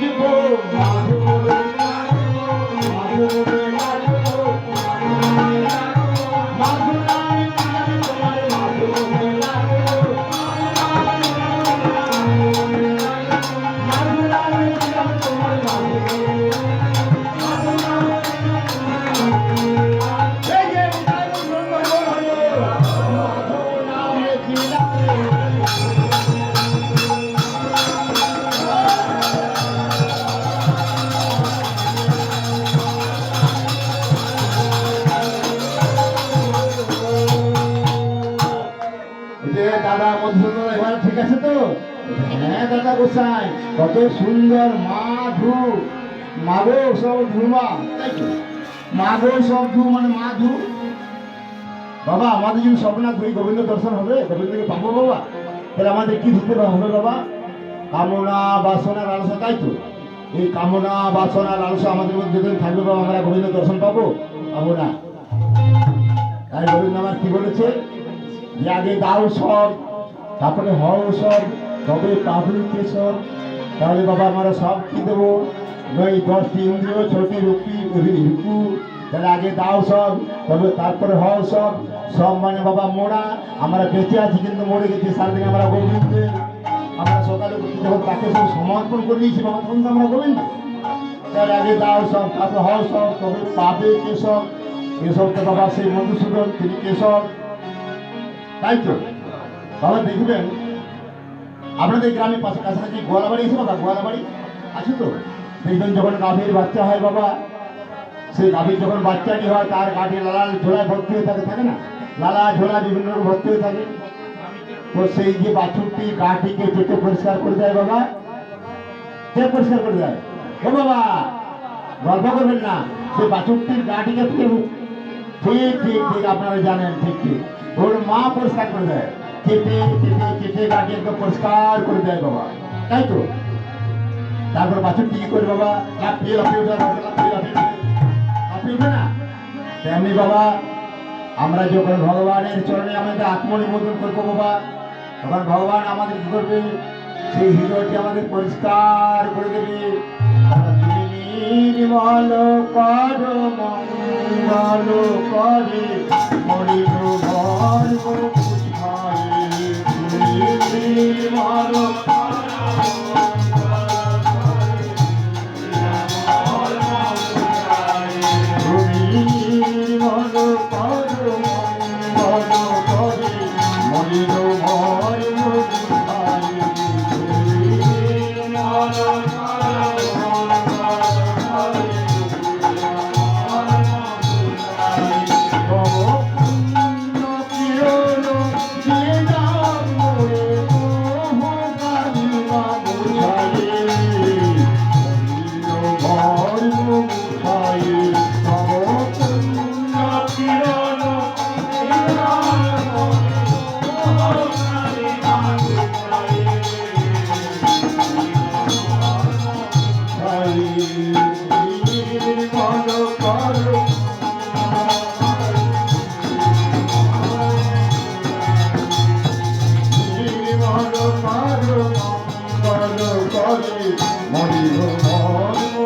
de bom. Madhusudan ঠিক আছে তো? হ্যাঁ দাদা গোসাই, কত সুন্দর মাধু মাগো সব ধুমা তো? মাগো সব ধু মানে মাধু বাবা, আমাদের যদি স্বপ্নাথ হই গোবিন্দ দর্শন হবে, গোবিন্দকে পাবো বাবা। তাহলে আমাদের কি ধুতে হবে বাবা? কামনা, বাসনা, লালসা, তাই তো? এই কামনা, বাসনা, লালসা আমাদের মধ্যে যদি থাকবে বাবা, আমরা গোবিন্দ দর্শন পাবো। পাবো না। তাই গোবিন্দ আমার কি বলেছে? যে আগে দাও সব তারপরে হও সব তবে পাবি কেশব তাহলে বাবা আমরা সব কি দেবো? নয় দশটি ইন্দ্রিয়, ছটি, রূপি রূপু তাহলে আগে দাও সব, তবে তারপরে হও সব সব মানে বাবা মোড়া। আমরা বেঁচে আছি কিন্তু মরে গেছি। সারাদিন আমরা গোবিন্দে। আমরা সকালে যখন তাকে সব সমর্পণ করে দিয়েছি বাবা, তখন আমরা গোবিন্দ। তার আগে দাও সব, তারপর হও সব তবে পাবে কেশব কেশব তো বাবা সেই মধুসূদন, তিনি কেশব তাই তো? বাবা দেখবেন, আপনাদের গ্রামে পাশে কাছাকাছি গোয়ালা বাড়ি আছে বাবা? গোয়ালা বাড়ি আছে তো? দেখবেন যখন গাভীর বাচ্চা হয় বাবা, সেই গাভীর যখন বাচ্চাটি হয়, তার গাঠি লালা ঝোলায় ভর্তি হয়ে থাকে থাকে না? লালা ঝোলা বিভিন্ন রকম ভর্তি হয়ে থাকে। তো সেই যে বাছুরটি গাঠিকে কেটে পরিষ্কার করে দেয় বাবা, কে পরিষ্কার করে দেয়? ও বাবা, গল্প করবেন না, সেই বাছুরটির গাঠিকে কে ঠিক ঠিক ঠিক, আপনারা জানেন, ঠিক ঠিক। ওর মা পরিষ্কার করে দেয়। কেটে কেটে কেটে গাঠি একদম পরিষ্কার করে দেয় বাবা। তাই তো? তারপর বাছুর কি করে বাবা? লাফিয়ে লাফিয়ে তেমনি বাবা, আমরা যখন ভগবানের চরণে আমাদের আত্মনিবেদন করব বাবা, তখন ভগবান আমাদের কি করবে? সেই হৃদয়টি আমাদের পরিষ্কার করে দেবে। নির্মল কর, মঙ্গল করে মরিল মরিব মরে